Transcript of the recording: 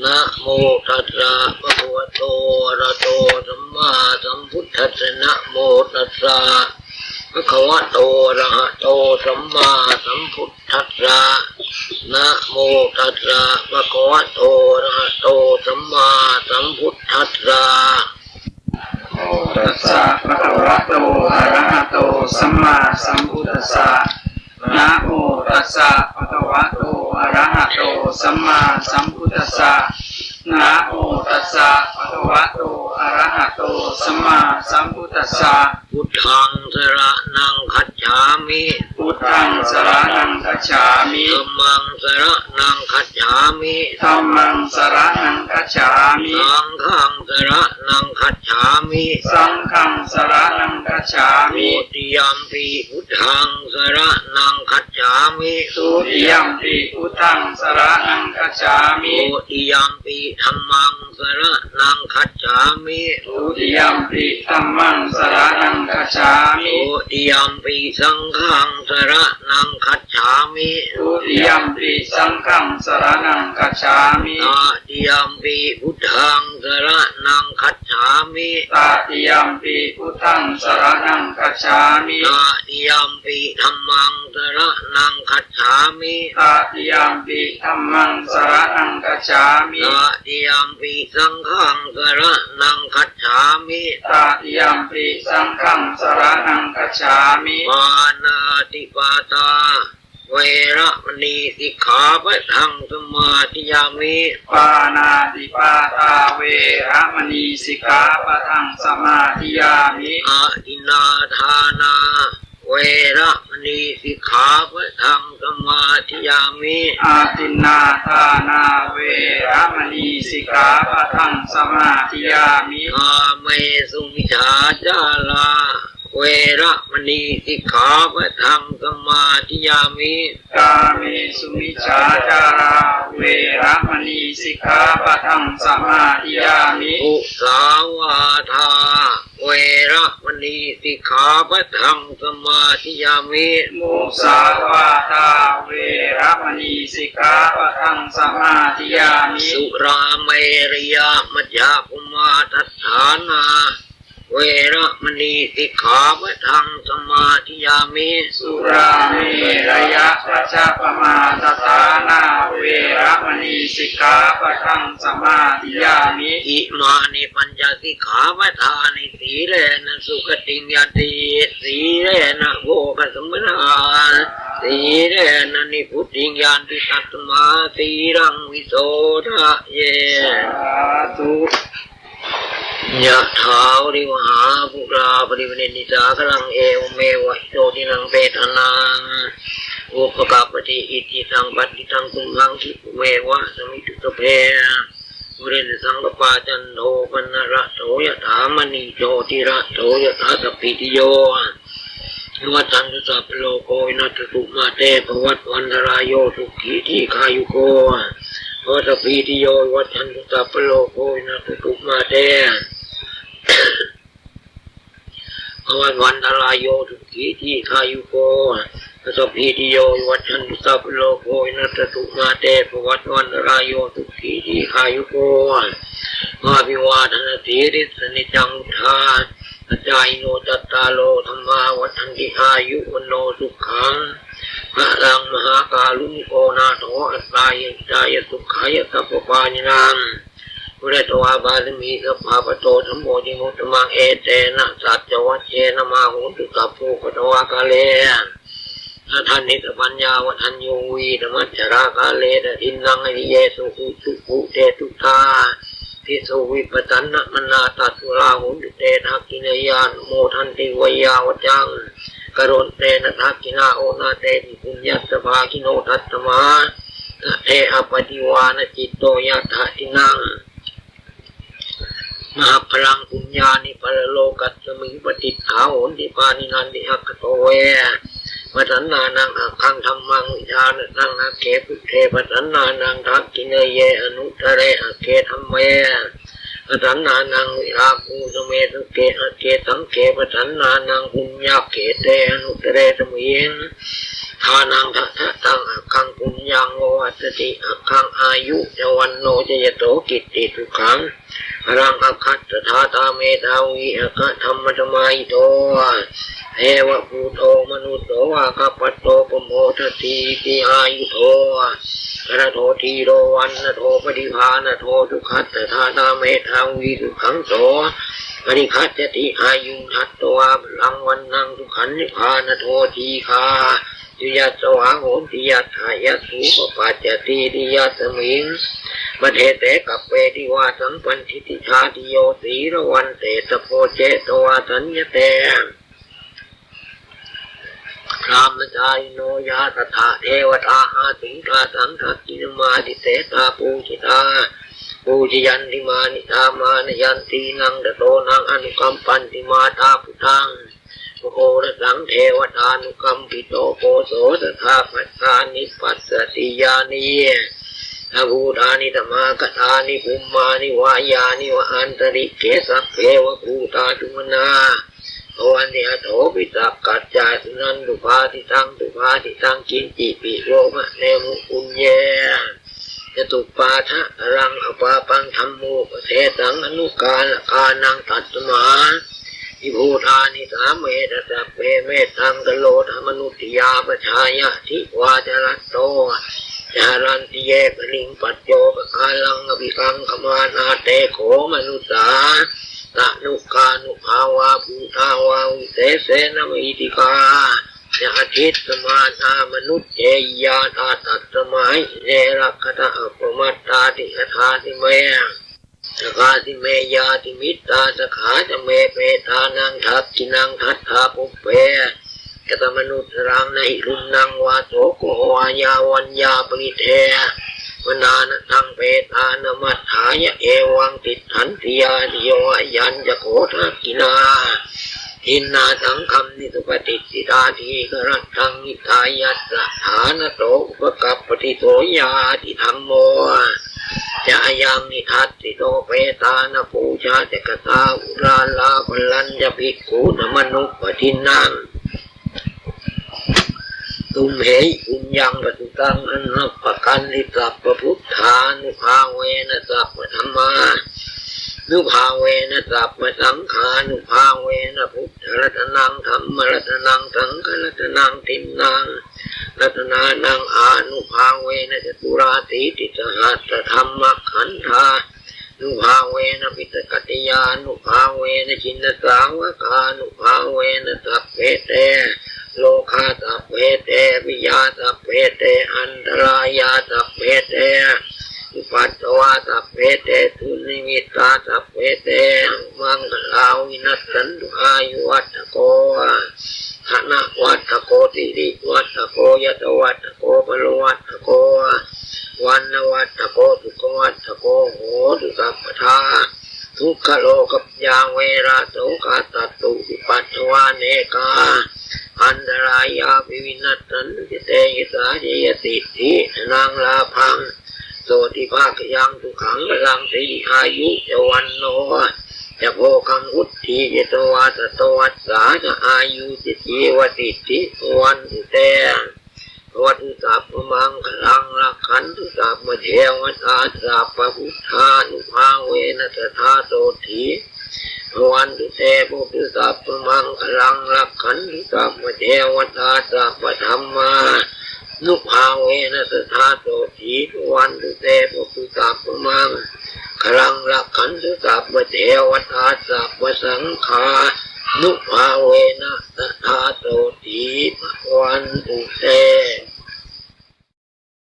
นะโมตัสสะภะคะวะโตอะระโตสัมมาสัมพุทธัสสะนะโมตัสสะภะคะวะโตอะระหะโตสัมมาสัมพุทธัสสะนะโมตัสสะภะคะวะโตอะระหะโตสัมมาสัมพุทธัสสะโมตัสสะภะคะวะโตอะระหะโตสัมมาสัมพุทธัสสะนะโมตัสสะภะคะวะโต อะระหะโตสัมมาสัมพุทธัสสะนะโมตัสสะภะคะวะโตอะระหะโตสัมมาสัมพุทธัสสะพุทธังสระนังคัจฉามิพุทธังสรณังคัจฉามิธัมมังสระนังคัจฉามิธัมมังสรณังคัจฉามิสังฆังสระนังคัจฉามิสังฆังสรณังคัจฉาโมมิติยัมปีพุทธังสระนังคัจฉามิทุติยมปิพุทธังสรณังคัจฉามิโมติยัมปีธรรมังสระนังคัจฉามิทุติยมปิธัมมังสรณังคัจฉามิโมติยัมปีสังฆังสระนังคัจฉามิทุติยมปิสังฆังสรณังคัจฉามิตาติยัมปีพุทธังสระนังคัจฉามิตาติยมปิพุทธังสรณังคัจฉามิตาติยัมปีธรรมังสระนังคัจฉามิตาติยมปิธัมมังสรณังคัจฉามิตาติยัมปีสังฆังสระนังคัจฉามิตาติยมปิสังฆังสรณังคัจฉามิปานาติปาตา เวระมณีสิกขาปะทังสมาธิยามิปานาติปาตาเวระมณีสิกขาปะทังสมาธิยามิอาทินาทานาเวระมณีสิกขาปะทังสมาธิยามิอาตินนาทานาเวระมณีสิกขาปะทังสมาธิยามิกาเมสุมิชาจาลา เวระมณีสิกขาปะทังสมาธิยามิกาเมสุมิจฉาจาราเวระมณีสิกขาปะทังสมาธิยามิอุสาวาทาเวระมณีสิกขาปะทังสมาธิยามิมุสาวาทาเวระมณีสิกขาปะทังสมาธิยามิสุราเมรยามัจจาภุมาทัฏฐานา เวระมณีสิขาปะทังสมาธิยามิสุราเมระยะพระชาปมาตถานาเวระมณีสิกขาปะทังสมาธิยามิอิมานิปัญจสิกขาปะทานิสีเลนะสุขติยาติสีเลนะโภคสมนาสีเลนะนิพุทธิยานติตัตมาสีรังวิโสทะเยสาธุ ยะถาวริวหาภุราปริวเนนิสากลังเอวเมวะโตตินังเปตนังอุปกาปฏิอิติสังปัติทังคุมังคิเมวะสมิตุตเพบุเรนสังกปาจันโทปนระโสยถามณีโจติระโสยถาสพพิติโยวัฏันตุสัพพโลกโกวินัสตุมาเตภวัตวันตรายโยสุขีทีขายุโก วัฏปีติโยวัฏันตุตัปปโลโกนาตุตุมาเตภวันวันตรายโยทุกีทีขายุโกวัฏปีติโยวัฏันตุตัปปโลโกนาตุตุมาเตภวัตวันตรายโยทุกีทีขายุโกมาภิวาทนาสีริสนิจังทาจายโนจัตตาโลธรรมาวัฏันติอายุวโนสุขัง พระลังมหากาลุนิโกนาโถอัตตายจายสุขายสัพพานินามพุทธตวาบาลมีสัพพาปโตธรรมโมจิมุตมังเอเตนะสัจจวัชเชนมาหุตุสัพพุปตวากาเลนะท่านนิสปัญญาวัฒนโยวีธรรมจรากาเลนะทินนังอิเยสุขุสุขุเตตุตาทิสุวิปตันนะมนาตัสุราหุนตุเตทักกินยานโมทันติวยาวจัง กรณเตนะทักกินาโอนาเตติปุญญสภาคิโนทัตมาเทอปฏิวานจิตโตยะถาทินังมหาพลังปุญญานิปรโลกัสมิงปฏิฐาโหนติปานินันติหักโตเวปัสนานังอักขังธรรมังวิชาณนังอาเขปุเทปัสนานังทักกินเยอนุตเรอาเขธรรมเม ปัฏนานังวิราภูสเมตุเกอเกตังเกปัฏนานังปุญญาเกเตอนุตเรสมุเยนทานังทะทะตังอักขังปุญญังโอวัตติอักขังอายุจวันโนจยโตกิตติทุขังรังอักขัตตถาตาเมตาวิอักขธรรมธรรมายโตเอวะภูโตมนุโตวาคปปโตปโมทติติอายุโต กระโททีโรวันนโทปฏิภาณโททุกขัตตถาตาเมตาวิทุกขังโตปริคัจติอายุทัตตวาพลังวันนังทุกขันนิพานโททีคายุยัสวาโหติยัตถายสสูปปัจจติดิยัสมิงมเทเตกับเวทิวาสัมปันทิติชาติโยสีระวันเตตโพเจตวาสัญญเต พรามจายโนยาตถาเทวตาอาสิงกาสังทักินมาติเตตาปูชิตาปูชยันติมานิตามานยันตีนังตะโตนังอนุกัมปันติมาตาพุทังโอรสังเทวตานุกัมปิโตโกโสตถาปัสสานิปัสสติยานีอาภูตานิตมากตานิภูมานิวายานิวะอันตริเกสัพเพวะภูตาจุมนา โอวันเดียโถปิตักกัจจายสุนันตุภาติตังตุภาติตังกินจิปิโรมะเนมุปุญเยจตุปาทะรังอปาปังธรรมโมเทสังอนุกาลกานังตัตมาอิภูธานิสามเมตตะเปเมตังกโลธรรมนุติยาปชายะทิวาจรัตโตจารันติเยปลิงปัจโยปกาลังอภิกังขมานาเตโขมนุสา ตะนุกานุภาวาภูทาวาวิเศษเสนมิติกายาทิตสมาธามนุษย์เจยาตาตัตสมัยเนรักขตาอัปมัตตาติคทาติเมสกาติเมยาติมิตตาสขาจะเมเปตานังทักกินังทัตถาปุเปกตมนุษย์รังในรุนนังวาโสโกวายาวัญญาปริเท วนานะทังเปตานมัตถายะเอวังติทันติยาติโยยัญจะโคทักินาอินนาสังคำนิสุปฏิสิตาทีกรัตตังนิกายัสสะฐานโตอุปกัปปฏิโสยาติธรรมโมจะยังนิทัตติโตเปตานปูชาเจกตาอุราลาพลันจะภิกขุนมนุปทินัง ตุมเหยอุญยังปตุตังอนัปปกันนิสัพพพุทธานุภาเวนะสัพพธรรมานุภาเวนะสัพพสังขานุภาเวนะพุทธรัตนังธรรมรัตนังสังฆรัตนังติมนังรัตนานังอานุภาเวนะจตุราติติสหัสธรรมขันธานุภาเวนะปิตกติยานุภาเวนะชินสาวกานุภาเวนะสัพเพเต โลคาสัพเพเตวิยาสัพเพเตอันตรายาสัพเพเตอุปัตวาสัพเพเตทุนิมิตาสัพเพเตมังลาวินัสสันตุอายุวัตโกธนะวัตโกติริวัตโกยตวัตโกปรวัตโกวันนวัตโกทุกวัตโกโหตุสัพพทาทุกขโลกับยาเวราโสกาตตุอุปัตวาเนกาายาภิวินัสสันติเตยสาเจยติทินางลาพังโสติภาคยังทุขังลังสีอายุจวันโนจะโพคังอุทธีเจตวาสตวัสสาจะอายุจิตีวติติวันเตวัตุสัพมังคลังลักขันตุสัพพเทวตาสัพพุทธานุภาเวนะตถาโตที วันตุเตปุตุสัพพมังคลังลักขันตุสัพเทวตาสัพธรรมานุภาเวนะสธาโตทีวันตุเตปุตุสัพพมังคลังรักขันตุสัพเทวตาสัพสังฆานุภาเวนะสธาโตทีวันตุเต